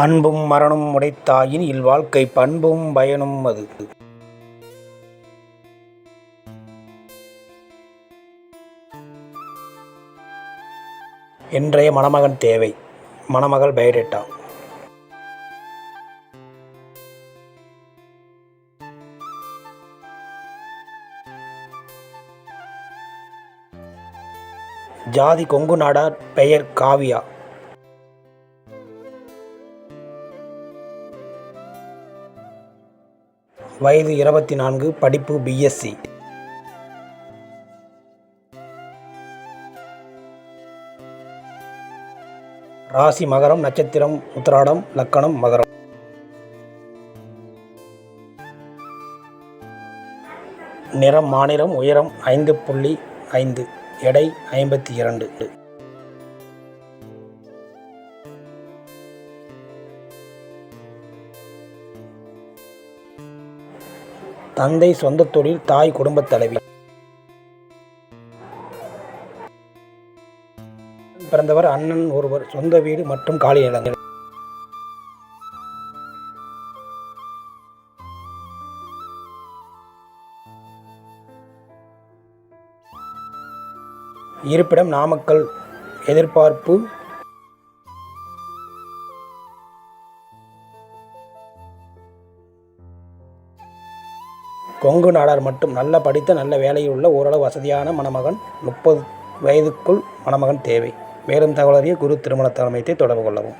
அன்பும் மரணம் உடைத்தாயின் இல்வாழ்க்கை பண்பும் பயனும் அது. இன்றைய மணமகன் தேவை. மணமகள் பயோடேட்டா ஜாதி கொங்கு நாடார் பெயர் காவியா. வயது இருபத்தி நான்கு படிப்பு பிஎஸ்சி ராசி மகரம் நட்சத்திரம் உத்திராடம் லக்கணம் மகரம். நிறம் மாநிலம் உயரம் ஐந்து புள்ளி ஐந்து எடை ஐம்பத்தி இரண்டு. தந்தை சொந்த தொழில் தாய் குடும்பத் தலைவி. பிறந்தவர் அண்ணன் ஒருவர் சொந்த வீடு மற்றும் காலி நிலங்கள். இருப்பிடம் நாமக்கல் எதிர்பார்ப்பு கொங்கு நாடார் மட்டும் நல்ல படித்த நல்ல வேலையில் உள்ள ஓரளவு வசதியான மணமகன் முப்பது வயதுக்குள் மணமகன் தேவை. மேலும் தகவலறிய குரு திருமண தலைமையத்தை தொடர்பு கொள்ளவும்.